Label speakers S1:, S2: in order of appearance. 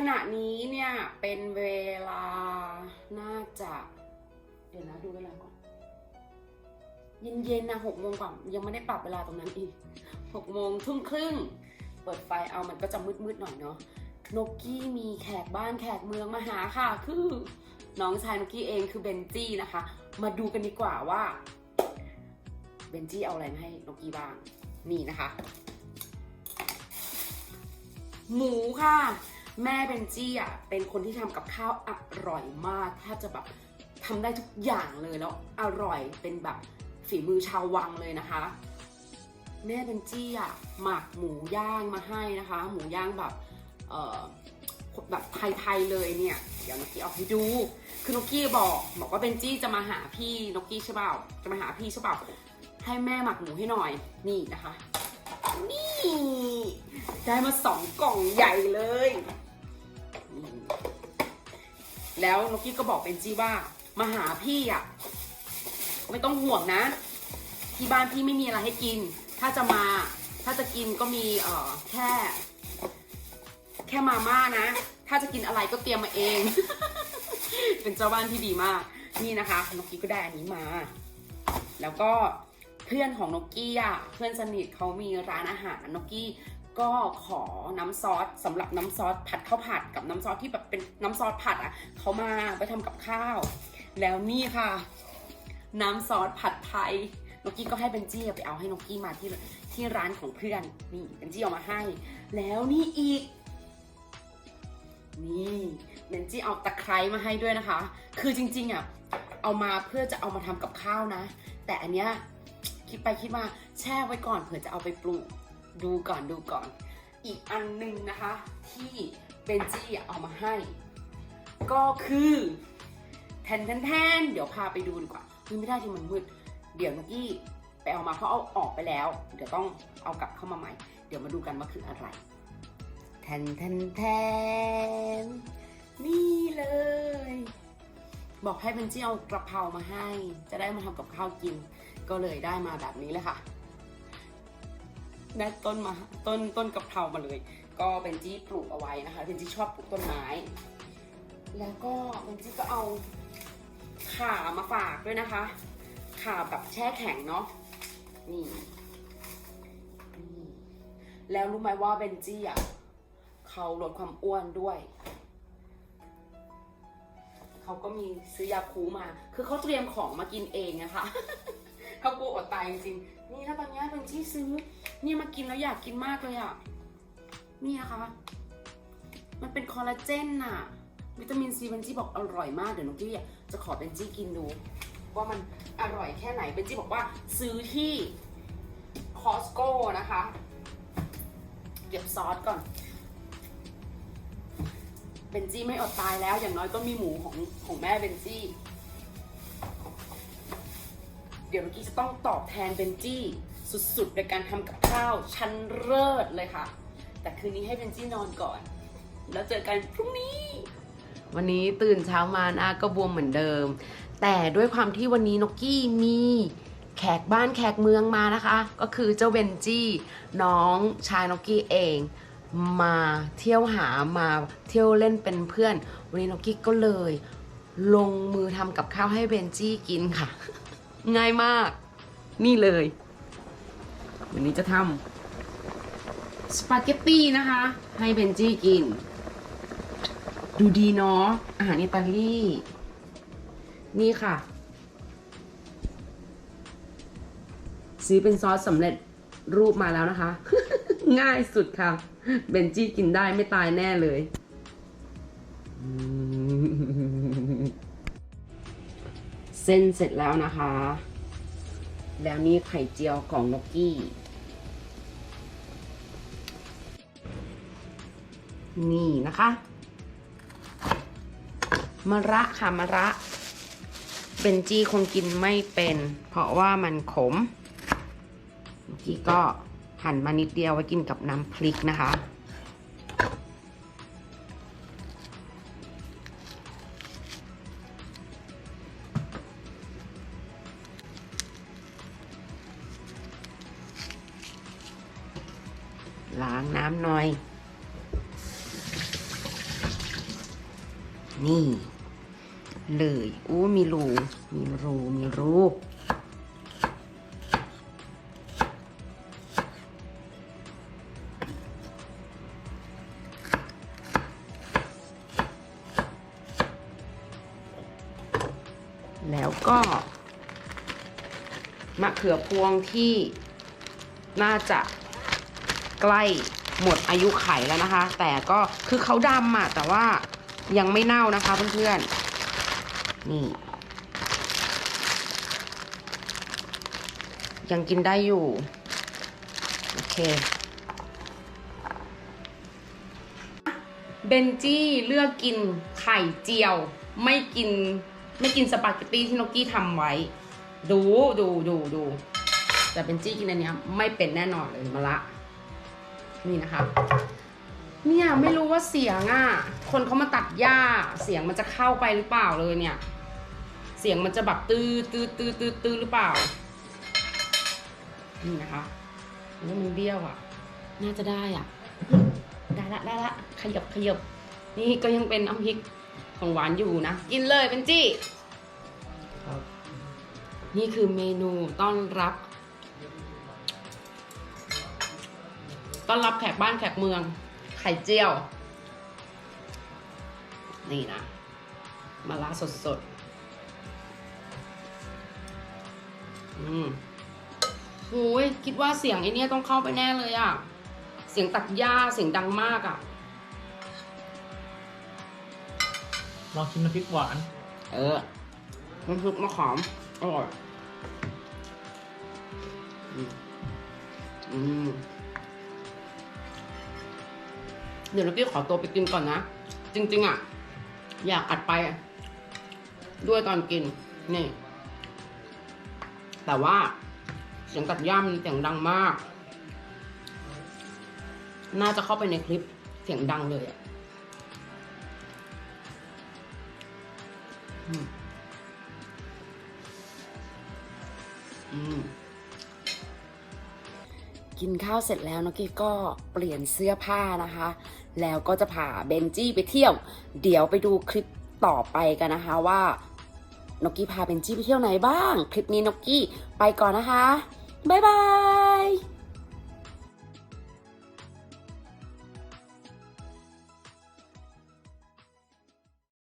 S1: ขณะนี้เนี่ยเป็นเวลาน่าจะ เดี๋ยวนะดูเวลาก่อน เย็นๆนะหกโมงกว่ายังไม่ได้ปรับเวลาตรงนั้นอีกหกโมงทุ่มครึ่ง เปิดไฟเอามันก็จะมืดๆหน่อยเนาะนกกี้มีแขกบ้านแขกเมืองมาหาค่ะ คือน้องชายนกกี้เองคือเบนจี้นะคะ มาดูกันดีกว่าว่าเบนจี้เอาอะไรมาให้นกกี้บ้าง นี่นะคะ หมูค่ะ แม่เบนจี้อะเป็นคนที่ทำกับข้าวอร่อยมากแทบจะแบบทำได้ทุกอย่างเลยแล้วอร่อยเป็นแบบฝีมือชาววังเลยนะคะ แม่เบนจี้อะหมักหมูย่างมาให้นะคะ หมูย่างแบบเอ่อแบบไทยๆเลยเนี่ย เดี๋ยวนกกี้เอาให้ดู คือนกกี้บอกบอกว่าเบนจี้จะมาหาพี่นกกี้ใช่เปล่าจะมาหาพี่ใช่เปล่าให้แม่หมักหมูให้หน่อยนี่นะคะ นี่ ได้มาสองกล่องใหญ่เลย แล้วนกกี้ก็บอกเป็นจี้ว่ามาหาพี่อะไม่ต้องห่วงนะ ที่บ้านพี่ไม่มีอะไรให้กิน ถ้าจะมา ถ้าจะกินก็มีเอ่อแค่ แค่มาม่านะ ถ้าจะกินอะไรก็เตรียมมาเอง เป็นเจ้าบ้านที่ดีมาก นี่นะคะนกกี้ก็ได้อันนี้มา แล้วก็เพื่อนของนกกี้อะเพื่อนสนิทเขามีร้านอาหารนกกี้ ก็ขอน้ำซอสสำหรับน้ำซอสผัดข้าวผัดกับน้ำซอสที่แบบเป็นน้ำซอสผัดอะเขามาไปทำกับข้าว แล้วนี่ค่ะ น้ำซอสผัดไทยนกกี้ก็ให้เบนจี้ไปเอาให้นกกี้มาที่ที่ร้านของเพื่อนนี่เบนจี้เอามาให้ แล้วนี่อีก นี่เบนจี้เอาตะไคร้มาให้ด้วยนะคะ คือจริงๆอะเอามาเพื่อจะเอามาทำกับข้าวนะ แต่อันเนี้ยคิดไปคิดมาแช่ไว้ก่อนเผื่อจะเอาไปปลูก ดูก่อนดูก่อน อีกอันหนึ่งนะคะ ที่เบนจี้เอามาให้ ก็คือแทนแทนแทนเดี๋ยวพาไปดูดีกว่าเฮ้ยไม่ได้ที่มันมืด เดี๋ยวนกกี้ไปเอามาเพราะเอาออกไปแล้ว เดี๋ยวต้องเอากลับเข้ามาใหม่ เดี๋ยวมาดูกันว่าคืออะไรแทนแทนแทนนี่เลย บอกให้เบนจี้เอากระเพรามาให้ จะได้มาทำกับข้าวกิน ก็เลยได้มาแบบนี้เลยค่ะ ได้ต้นมาต้นต้นกะเพรามาเลย ก็เบนจี้ปลูกเอาไว้นะคะเบนจี้ชอบปลูกต้นไม้ แล้วก็เบนจี้ก็เอาข่ามาฝากด้วยนะคะข่าแบบแช่แข็งเนาะนี่นี่แล้วรู้ไหมว่าเบนจี้อะเขาลดความอ้วนด้วย เขาก็มีซื้อยาคูมา คือเขาเตรียมของมากินเองนะคะ เขากลัวอดตายจริงๆนี่แล้วตอนนี้เป็นที่ซื้อเนี่ยมากินแล้วอยากกินมากเลยอะ่ะนี่นะคะมันเป็นคอลลาเจนน่ะ วิตามินซีเบนจี้บอกอร่อยมาก เดี๋ยวน้องกี้จะขอเบนจี้กินดู ว่ามันอร่อยแค่ไหนเบนจี้บอกว่าซื้อที่คอสโก้นะคะ เก็บซอสก่อนเบนจี้ไม่อดตายแล้วอย่างน้อยก็มีหมูของของแม่เบนจี้ เดี๋ยวเมื่อกี้จะต้องตอบแทนเบนจี้สุดๆในการทำกับข้าวชั้นเลิศเลยค่ะ แต่คืนนี้ให้เบนจี้นอนก่อน แล้วเจอกันพรุ่งนี้ วันนี้ตื่นเช้ามาหน้าก็บวมเหมือนเดิม แต่ด้วยความที่วันนี้นกกี้มีแขกบ้านแขกเมืองมานะคะ ก็คือเจ้าเบนจี้น้องชายนกกี้เองมาเที่ยวหามาเที่ยวเล่นเป็นเพื่อน วันนี้นกกี้ก็เลย ลงมือทำกับข้าวให้เบนจี้กินค่ะ ง่ายมาก นี่เลย วันนี้จะทำสปาเกตตี้นะคะ ให้เบนจี้กิน ดูดีเนาะอาหารอิตาลี นี่ค่ะ ซื้อเป็นซอสสำเร็จรูปมาแล้วนะคะ ง่ายสุดค่ะ เบนจี้กินได้ไม่ตายแน่เลย อืม ส้นเสร็จแล้วนะคะ แล้วนี่ไข่เจียวของนกกี้ นี่นะคะมะระค่ะมะระเบนจี้คงกินไม่เป็น เพราะว่ามันขมเบนจี้ก็หั่นมานิดเดียวไว้กินกับน้ำพริกนะคะ ล้างน้ำหน่อย นี่ เลยอู้มีรู มีรู มีรูแล้วก็มะเขือพวงที่น่าจะ ใกล้หมดอายุไขแล้วนะคะ แต่ก็คือเขาดำอะแต่ว่ายังไม่เน่านะคะเพื่อนๆ นี่ ยังกินได้อยู่ โอเคเบนจี้เลือกกินไข่เจียว ไม่กินไม่กินสปาเกตตี้ที่นกกี้ทำไว้ ดูดูดูดูแต่เบนจี้กินอันนี้ไม่เป็นแน่นอนเลยมาละ นี่นะคะ เนี่ยไม่รู้ว่าเสียงอะ คนเขามาตัดหญ้า เสียงมันจะเข้าไปหรือเปล่าเลยเนี่ย เสียงมันจะแบบตื้อตื้อตื้อตื้อตื้อหรือเปล่า นี่นะคะแล้วมันเบี้ยวอะ น่าจะได้อะ ได้ละได้ละขยับขยับนี่ก็ยังเป็นน้ำพริกของหวานอยู่นะ กินเลยเป็นจี้นี่คือเมนูต้อนรับ ต้อนรับแขกบ้านแขกเมือง ไข่เจียว นี่นะมาลาสดสดๆอืมโอ้ยคิดว่าเสียงไอ้เนี่ยต้องเข้าไปแน่เลยอะเสียงตัดหญ้าเสียงดังมากอะ
S2: ลองชิมน้ำพริกหวาน
S1: เออน้ำซุปมะขามอร่อย อืมอืม เดี๋ยวเรากี้ขอตัวไปกินก่อนนะ จริง ๆอะอยากอัดไป ด้วยตอนกิน นี่ แต่ว่าเสียงตัดย่ามเสียงดังมาก น่าจะเข้าไปในคลิปเสียงดังเลยอะอืมอืม กินข้าวเสร็จแล้วนกกี้ก็เปลี่ยนเสื้อผ้านะคะ แล้วก็จะพาเบนจี้ไปเที่ยว เดี๋ยวไปดูคลิปต่อไปกันนะคะว่านกกี้พาเบนจี้ไปเที่ยวไหนบ้าง คลิปนี้นกกี้ไปก่อนนะคะ บ๊ายบาย